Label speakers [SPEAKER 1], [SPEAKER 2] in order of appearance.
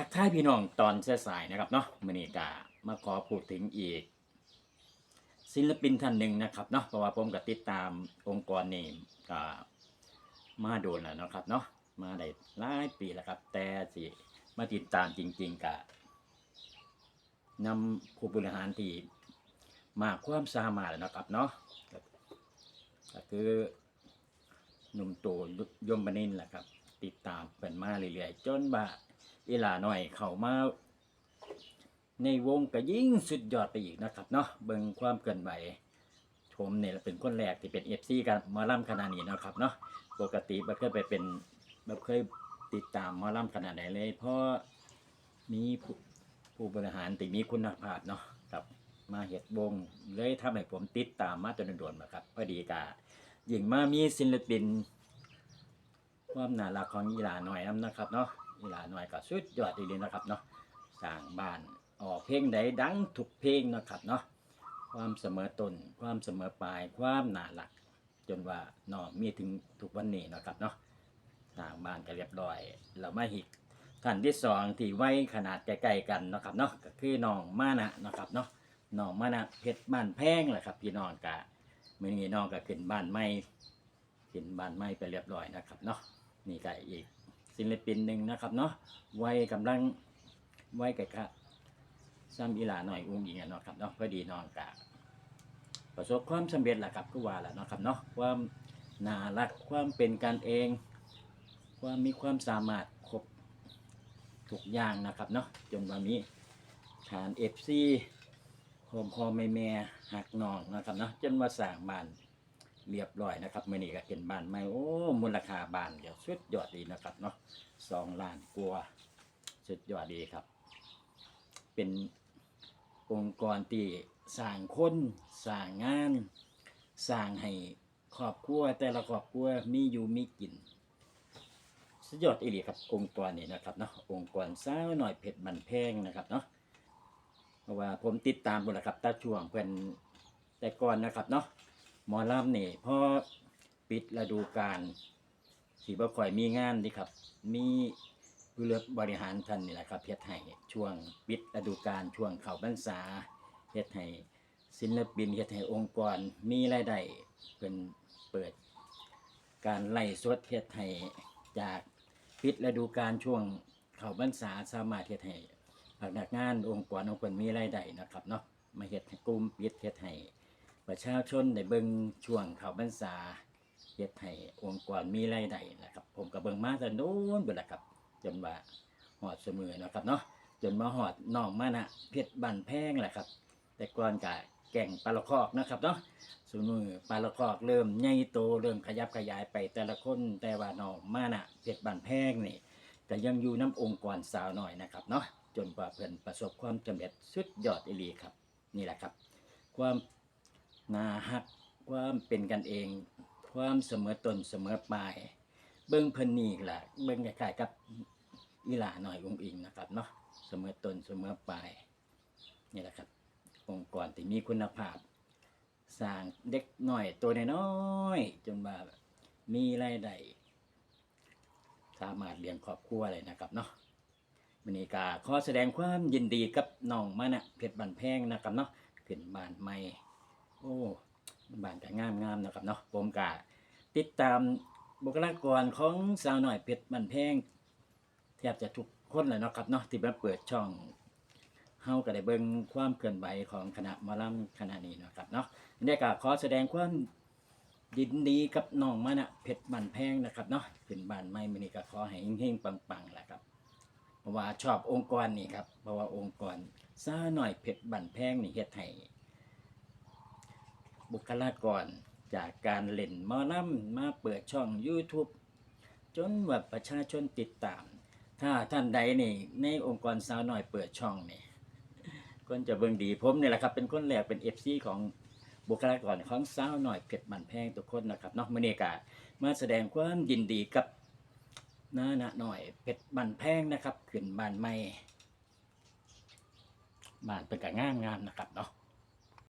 [SPEAKER 1] ทักทายพี่น้องตอนสายๆนะครับเนาะมื้อนี้ก็มาขอพูดถึงอีก ศิลปินท่านหนึ่งนะครับเนาะเพราะว่าผมก็ติดตามองค์กรนี้ก็มาโดนแล้วนะครับเนาะมาได้หลายปีแล้วครับ แต่สิมาติดตามจริง ๆก็นำผู้บริหารที่มากความสามารถแล้วนะครับเนาะก็คือหนุ่มโตยมบนินแหละครับ ติดตามเป็นมาเรื่อยๆจนว่า อีหลาหน่อยเข้ามาในวงก็ยิ่งสุดยอดไปอีกนะครับเนาะเบิ่งความเกินไหวผมเนี่ยเป็นคนแรกที่เป็นเอฟซีกันมอลำขนาดนี้นะครับเนาะปกติบ่เคยไปเป็นบ่เคยติดตามมอลำขนาดไหนเลย เพราะมีผู้บริหารที่มีคุณภาพเนาะครับมาเฮ็ดวงเลยทำให้ผมติดตามมาจนโดนๆมาครับพอดีกายิ่งมามีศิลปิน ความน่ารักของอีหลาหน่อยนะครับเนาะ อีหลาหน่อยก็สุดยอดดีๆนะครับเนาะสร้างบ้านออกเพลงใดดังทุกเพลงนะครับเนาะความเสมอต้นความเสมอปลายความหน่ารัก จนว่าเนาะมีถึงทุกวันนี้นะครับเนาะสร้างบ้านก็เรียบร้อย เรามาหิกท่านที่สองที่ไว้ขนาดใกล้ๆกันนะครับเนาะก็คือน้องมานะนะครับเนาะน้องมานะเพชรบ้านแพงแหละครับพี่น้องกะมื้อนี้น้องก็ขึ้นบ้านใหม่ขึ้นบ้านใหม่ไปเรียบร้อยนะครับเนาะนี่ก็อีก ศิลปินหนึ่งนะครับเนาะวัยกำลังวัยกับครับซ้ำอีหลาหน่อยอุ้งอิงเนาะครับเนาะพอดีนองกะประสบความสำเร็จแหละครับก็ว่าแหละเนาะครับเนาะความน่ารักความเป็นกันเอง ความมีความสามารถครบทุกอย่างนะครับเนาะจนว่ามีฐานเอฟซีโฮมพ่อแม่แม่หักนองนะครับเนาะจนว่าสร้างบ้าน เรียบร้อยนะครับมื่อนี้ก็เป็นบ้านใหม่โอ้มูลค่าบ้านเดี๋ยวสุดยอดดีนะครับเนาะสองล้านกว่าสุดยอดดีครับ เป็นองค์กรที่สร้างคนสร้างงานสร้างให้ครอบครัวแต่ละครอบครัวมีอยู่มีกินสุดยอดอีหลีครับองค์กรนี่นะครับเนาะองค์กรสาวหน่อยเพชรบันแพงนะครับเนาะเพราะว่าผมติดตามบุแหละครับตาช่วงเพิ่นแต่ก่อนนะครับเนาะ หมอลำนี่พอปิดฤดูกาลสีบ่ค่อยมีงานดีครับ มีผู้เลือกบริหารท่านนี่แหละครับเฮ็ดให้ช่วงปิดฤดูกาลช่วงเข้าพรรษาเฮ็ดให้ศิลปินเฮ็ดให้องค์กรมีรายได้เพิ่นเปิด การไล่สดเฮ็ดให้จากปิดฤดูกาลช่วงเข้าพรรษาสามารถเฮ็ดให้พนักงานองค์กรของเพิ่นมีรายได้นะครับเนาะมาเฮ็ดกลุ่มปิดเฮ็ดให้ ประชาชนได้เบิงช่วงเขาบรรษาเฮ็ดให้องค์กรมีรายได้นะครับ ผมก็เบิงมาแต่โน้นเบิดละครับ จนว่าหอดเสมอนะครับเนาะจนมาหอดน้องมานะเพชรบันแพงแหละครับ แต่ก่อนก็แก่งปลาละคอกนะครับเนาะสมือปลาละคอกเริ่มใหญ่โตเริ่มขยับขยายไปแต่ละคนแต่ว่าน้องมานะเพชรบันแพงนี่ก็ยังอยู่น้ำองค์กรสาวหน่อยนะครับเนาะจนกว่าเพิ่นประสบความสำเร็จสุดยอดอีลีครับ นี่แหละครับ ความ นาฮักความเป็นกันเอง ความเสมอต้นเสมอปลาย เบิ้งเพิ่นนี่แหละเบิ้งคล้ายๆกับอีหลาหน่อยองค์อิงนะครับเนาะเสมอต้นเสมอปลายนี่แหละครับ องค์กรที่มีคุณภาพ สร้างเด็กหน่อยตัวน้อยจนว่ามีรายได้สามารถเลี้ยงครอบครัวเลยนะครับเนาะมินิกาขอแสดงความยินดีกับน้องมานะเพชรบันแพงนะครับเนาะขึ้นบ้านใหม่ โอ้บ้านก็งามงามๆนะครับเนาะผมกะติดตามบุคลากรของสาวหน่อยเพชรบันแพงแทบจะทุกคนเลยนะครับเนาะที่มาเปิดช่องเฮาก็ได้เบิ่งความเคลื่อนไหวของคณะมอลำคณะนี้นะครับเนาะได้ก็ขอแสดงความยินดีกับน้องมานะเพชรบันแพงนะครับเนาะขึ้นบ้านใหม่มื้อนี้ก็ขอให้เฮงๆปังๆแหละครับเพราะว่าชอบองค์กรนี่ครับเพราะว่าองค์กรสาวหน่อยเพชรบันแพงนี่เฮ็ดให้ บุคลากรจากการเล่นมอลำมมาเปิดช่อง YouTube จนว่าประชาชนติดตาม ถ้าท่านใดนี่ในองค์กรสาวน้อยเปิดช่องนี่คนจะเบิ่งดีผมนี่แหละครับเป็นคนแรกเป็น FC ของบุคลากรของสาวน้อยเพชรบันแพงทุกคนนะครับนาะมื้อนี้ก็มาแสดงความยินดีกับน้าหนะหน่อยเพชรบันแพงนะครับขึ้นบ้านใหม่บ้านเป็นก็งามๆนะครับเนาะ